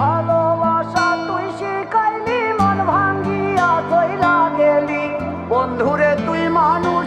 ভালোবাসা তুই শিখাইলি মন ভাঙ্গিয়া তৈলা গেলি। বন্ধুরে তুই মানুষ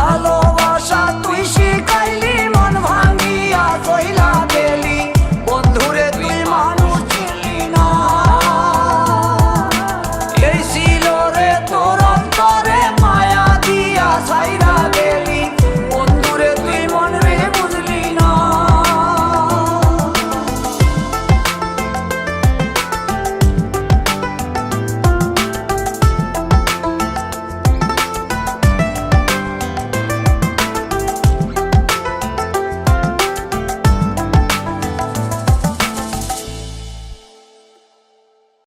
i alone.